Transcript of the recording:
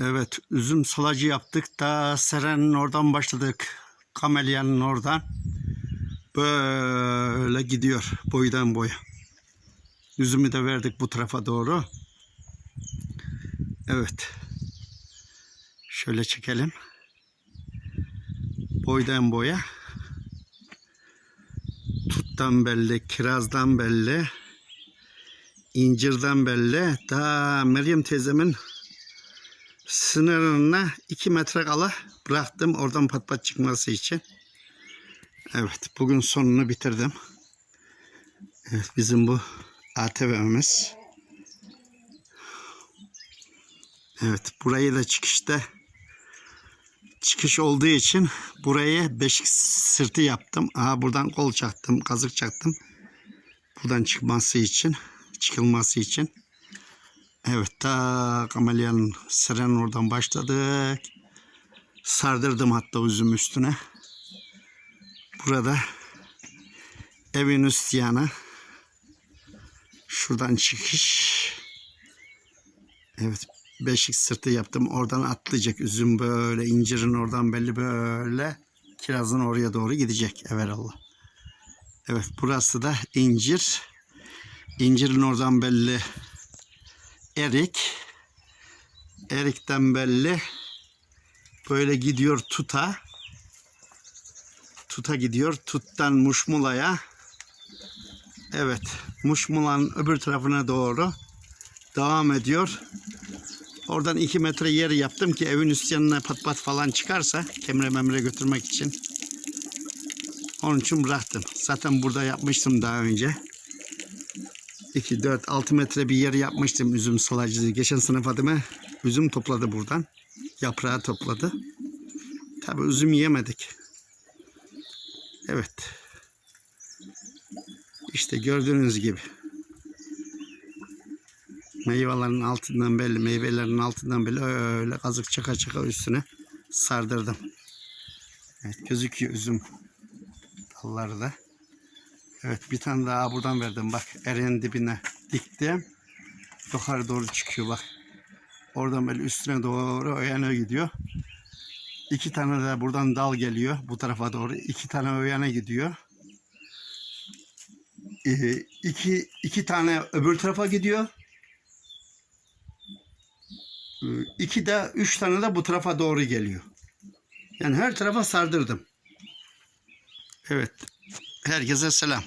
Evet, üzüm salacı yaptık da Seren'in oradan başladık. Kamelyanın oradan. Böyle gidiyor boydan boya. Üzümü de verdik bu tarafa doğru. Evet. Şöyle çekelim. Boydan boya. Tuttan belli, kirazdan belli, incirden belli. Daha Meryem teyzemin sınırına 2 metre kala bıraktım oradan pat pat çıkması için. Evet bugün sonunu bitirdim. Evet bizim bu ATV'miz. Evet burayı da çıkışta çıkış olduğu için buraya beşik sırtı yaptım. Aha buradan kol çaktım, kazık çaktım. Buradan çıkması için, çıkılması için. Evet ta kamelyanın siren oradan başladık. Sardırdım hatta üzüm üstüne. Burada evin üst yanı. Şuradan çıkış. Evet beşik sırtı yaptım. Oradan atlayacak üzüm böyle incirin oradan belli böyle kirazın oraya doğru gidecek evelallah. Evet burası da incir. İncirin oradan belli erik. Erikten belli böyle gidiyor tuta. Tuta gidiyor. Tuttan Muşmula'ya. Evet. Muşmula'nın öbür tarafına doğru devam ediyor. Oradan iki metre yer yaptım ki evin üst yanına pat pat falan çıkarsa kemre memre götürmek için. Onun için bıraktım. Zaten burada yapmıştım daha önce. 2, 4, 6 metre bir yer yapmıştım üzüm salacı. Geçen sene Fatime üzüm topladı buradan. Yaprağı topladı. Tabi üzüm yemedik. Evet. İşte gördüğünüz gibi. Meyvelerin altından belli, meyvelerin altından belli öyle kazık çaka çaka üstüne sardırdım. Evet gözüküyor üzüm dalları da. Evet bir tane daha buradan verdim bak ereğin dibine diktim. Yukarı doğru çıkıyor bak. Oradan böyle üstüne doğru yana gidiyor. İki tane de buradan dal geliyor bu tarafa doğru. İki tane yana gidiyor. Ee, iki, iki tane öbür tarafa gidiyor. Ee, İki de üç tane de bu tarafa doğru geliyor. Yani her tarafa sardırdım. Evet. Herkese selam.